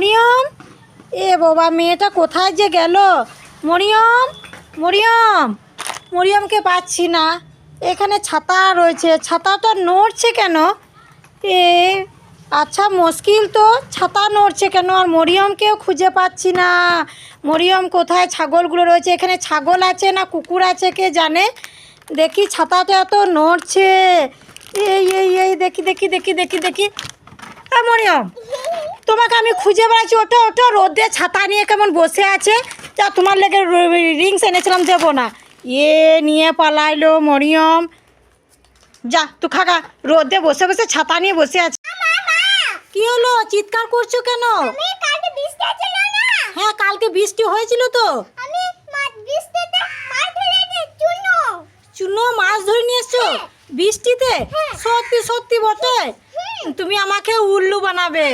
মরিয়ম? এ বাবা, মেয়েটা কোথায় যে গেল? মরিয়ম? মরিয়ম? মরিয়মকে পাচ্ছি না। এখানে ছাতা রয়েছে। ছাতাটা নড়ছে কেন? এ আচ্ছা মুশকিল তো। ছাতা নড়ছে কেন? আর মরিয়মকেও খুঁজে পাচ্ছি না। মরিয়ম, কোথায় ছাগলগুলো রয়েছে? এখানে ছাগল আছে না কুকুর আছে, কে জানে? দেখি ছাতাটা এত নড়ছে। এই এই এই, দেখি দেখি দেখি দেখি দেখি। আ মরিয়ম তোমাকে আমি খুঁজে বেড়াচ্ছি। ওটা ওটা রোদে ছাতা নিয়ে কেমন বসে আছে। যা তোমার লেগে রিংস এনেছিলাম দেবো না। এ নিয়ে পালাইলো মরিয়ম। যা তু খাগা রোদে বসে বসে ছাতা নিয়ে বসে আছে। কি হলো? চিৎকার করছ কেন? হ্যাঁ কালকে বৃষ্টি হয়েছিল তো। বৃষ্টিতে চুনো। মাছ ধরে নিয়ে এসছো? বৃষ্টিতে? হ্যাঁ। সত্যি সত্যি বটে। তুমি আমাকে উল্লু বানাবে।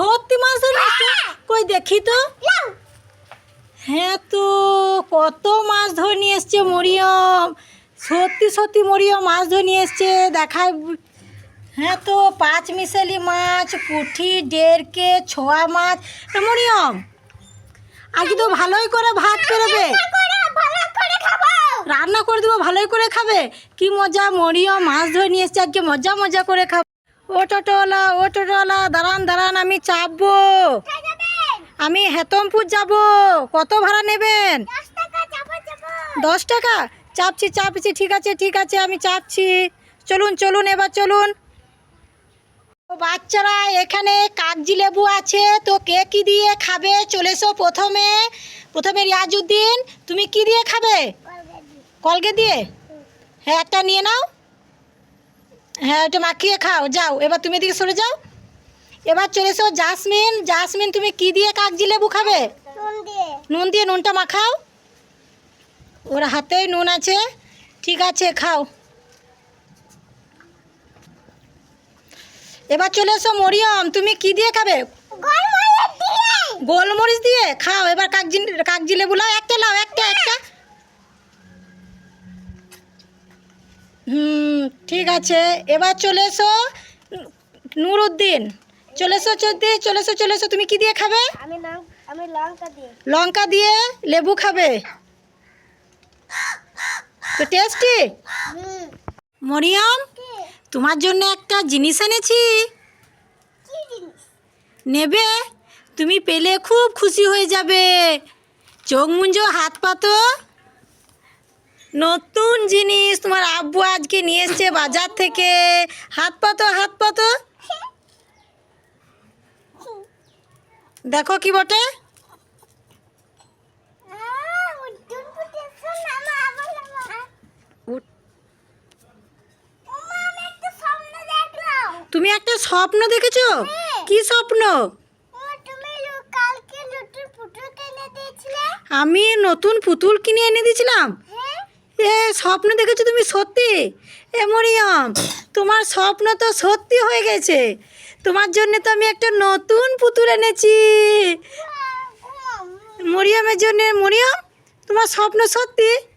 সত্যি মাছ ধরে নিয়ে এসছো? কই দেখি তো। হ্যাঁ তো কত মাছ ধরে নিয়ে এসছে মরিয়ম। সত্যি সত্যি মরিয়ম মাছ ধরে নিয়ে এসছে দেখায় হ্যাঁ তো পাঁচ মিশালি মাছ পুঁঠি ডেরকে ছোয়া মাছ। মরিয়ম আজকে তো ভালোই করে ভাত বেরোবে। করে ভালো রান্না করে দেবো ভালোই করে খাবে। কি মজা মরিয়ম মাছ ধরে নিয়ে এসছে আজকে মজা মজা করে খাব। ও টোটোওয়ালা দাঁড়ান দাঁড়ান, আমি চাপবো। আমি হেতমপুর যাব। কত ভাড়া নেবেন? 10 টাকা যাব যাব দশ টাকা? চাপছি চাপছি, ঠিক আছে ঠিক আছে, আমি চাপছি। চলুন চলুন, এবার চলুন। বাচ্চারা, এখানে কাগজি লেবু আছে, তো কে কি দিয়ে খাবে? চলে এসো প্রথমে। প্রথমে রিয়াজুদ্দিন, তুমি কি দিয়ে খাবে? কলগে দিয়ে? হ্যাঁ একটা নিয়ে নাও। হ্যাঁ ওটা মাখিয়ে খাও যাও এবার তুমি এদিকে সরে যাও। এবার চলে এসো জাসমিন জাসমিন তুমি কি দিয়ে কাগজি লেবু খাবে? নুন দিয়ে। নুন দিয়ে নুনটা মাখাও। ওর হাতেই নুন আছে ঠিক আছে খাও। এবার চলে এসো মরিয়ম তুমি কি দিয়ে খাবে? গোলমরিচ দিয়ে। খাও এবার কাগজি কাগজি লেবু লাও একটা লাও একটা একটা। হুম ঠিক আছে। এবার চলে এসো নুরুদ্দিন। চলে এসো চোদ্দি চলে এসো চলে এসো। তুমি কি দিয়ে খাবে? আমি আমি লঙ্কা দিয়ে। লঙ্কা দিয়ে লেবু খাবে। তো টেস্টি? মরিয়ম তোমার জন্য একটা জিনিস এনেছি। নেবে তুমি পেলে খুব খুশি হয়ে যাবে। চোখ মুঞ্জো হাত পাতো নতুন জিনিস তোমার আব্বু আজকে নিয়ে এসছে বাজার থেকে। হাত পাতো হাত পাতো দেখো কি বটে। তুমি একটা স্বপ্ন দেখেছ? কি স্বপ্ন? আমি নতুন পুতুল কিনে এনে দিয়েছিলাম? হ্যাঁ? এ, স্বপ্ন দেখেছ তুমি সত্যি? এ, মরিয়ম, তোমার স্বপ্ন তো সত্যি হয়ে গেছে। তোমার জন্য তো আমি একটা নতুন পুতুল এনেছি। মরিয়ামের জন্য, মরিয়ম, তোমার স্বপ্ন সত্যি?